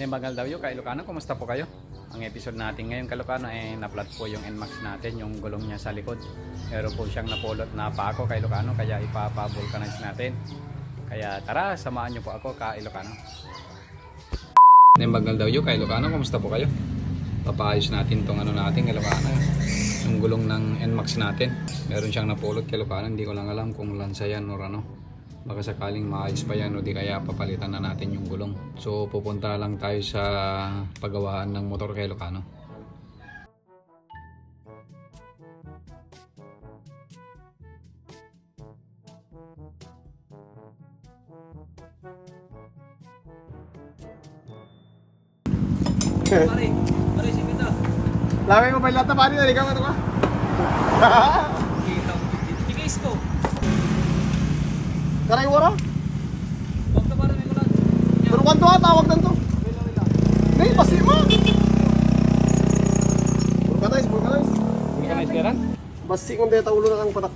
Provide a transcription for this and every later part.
Nimbagal daw yun, Ilocano, kumusta po kayo? Ang episode natin ngayon, Kalocano, ay naplat po yung NMAX natin, yung gulong niya sa likod. Meron po siyang napulot na pako kay Ilocano, kaya ipapa-vulcanize natin. Kaya tara, samahan niyo po ako ka Ilocano. Nimbagal daw yun, kay Ilocano, kumusta po kayo? Papaayos natin tong ano natin, Ilocano. Yung gulong ng NMAX natin. Meron siyang napulot kay Ilocano, hindi ko lang alam kung lansa yan or ano baka sakaling maayos pa yan o di kaya papalitan na natin yung gulong. So pupunta lang tayo sa paggawaan ng motor kay Lucano. Pare, pare, si Pita. Lami mo pa lahat na pari na ikaw ano ka? Kita mo. Tigis ko. Karay wara? Huwag pare, may kulat. Pero kwanto ha, tawag na to. Hindi, pasi mo. Vulcanize, vulcanize. Vulcanize ka rin? Basi kung deta ulo na ang patak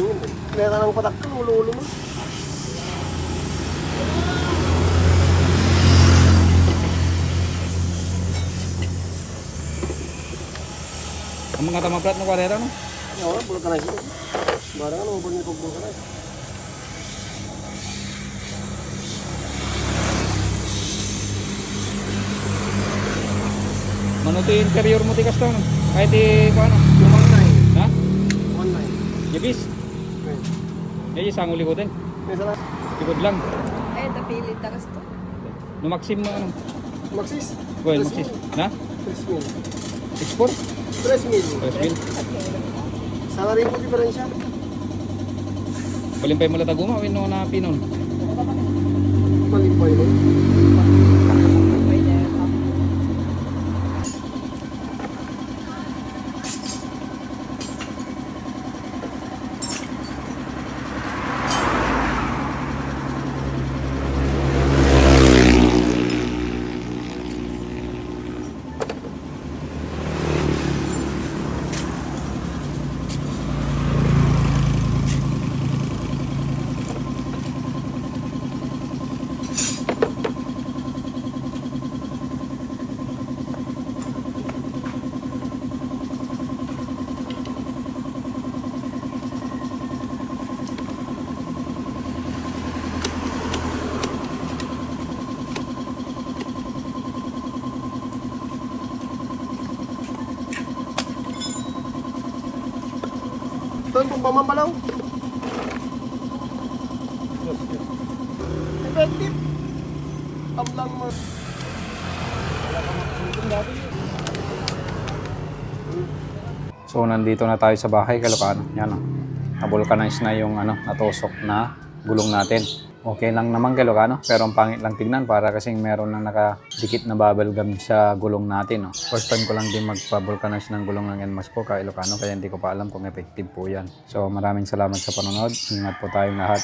ko. Deta ng patak ko, ulo-ulo mo. Ang mga tamaplat ng kwarera no? Oo, vulcanize mo. Barang ano, ubod ni kong vulcanize. Mano ti interior mo ti kasto no? Kahit ti ko ano? One nine. Ha? One nine. Yay, isang ulikotin. May sana. Likod lang. Ay, napilit na gusto. No maxim mo ano? Maxis. Well, maxis. Na? 3 mil. Export? 3 mil. 3 mil. Sana rin po diferensya. Balimpay mo lataguma, win no na pinon. Malimpay mo. Ito yung pamamalaw. Effective. Am lang mo. So nandito na tayo sa bahay, Kalocano. Yan oh. Na-vulcanize na yung ano, natusok na gulong natin. Okay lang naman Kalocano, pero ang pangit lang tignan para kasing meron nang nakadikit na bubble gum sa gulong natin. Oh. First time ko lang din magpa-vulcanize ng gulong ng NMAX po ka Ilocano, kaya hindi ko pa alam kung effective po yan. So maraming salamat sa panonood. Ingat po tayong lahat.